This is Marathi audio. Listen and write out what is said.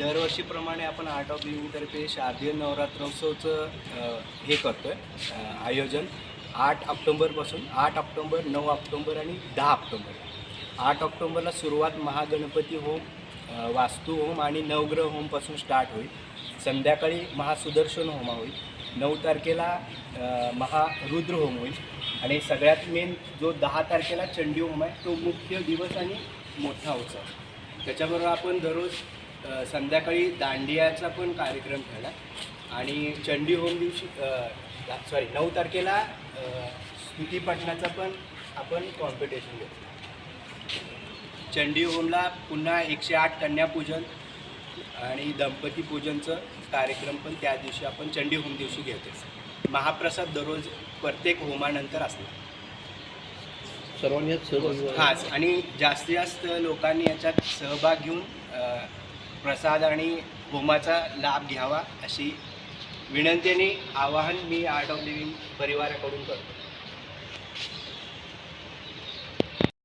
दरवर्षीप्रमाणे आपण आर्ट ऑफ लिव्हिंगतर्फे शारदीय नवरात्रोत्सवचं हे करतो आहे आयोजन. आठ ऑक्टोंबरपासून आठ ऑक्टोंबर नऊ ऑक्टोंबर आणि दहा ऑक्टोंबर. आठ ऑक्टोंबरला सुरुवात महागणपती होम वास्तू होम आणि नवग्रह होमपासून स्टार्ट होईल. संध्याकाळी महासुदर्शन होमा होईल. नऊ तारखेला महारुद्र होम होईल. आणि सगळ्यात मेन जो दहा तारखेला चंडी होम आहे तो मुख्य दिवस आणि मोठा उत्सव. त्याच्याबरोबर आपण दररोज संध्याकाळी दांडियाचा पण कार्यक्रम ठेवला आणि चंडी होम दिवशी सॉरी नऊ तारखेला स्तुतीपठणाचा पण आपण कॉम्पिटिशन घेतो चंडी होमला पुन्हा एकशे आठ कन्यापूजन आणि दंपती पूजनचं कार्यक्रम पण त्या दिवशी आपण चंडी होम दिवशी घेतो महाप्रसाद दररोज प्रत्येक होमानंतर असणार सर्वांनी. हाच आणि जास्तीत जास्त लोकांनी याच्यात सहभाग घेऊन प्रसाद आणि होमाचा लाभ घ्यावा अशी विनंती आणि आवाहन मी आर्ट ऑफ लिव्हिंग परिवाराकडून करतो.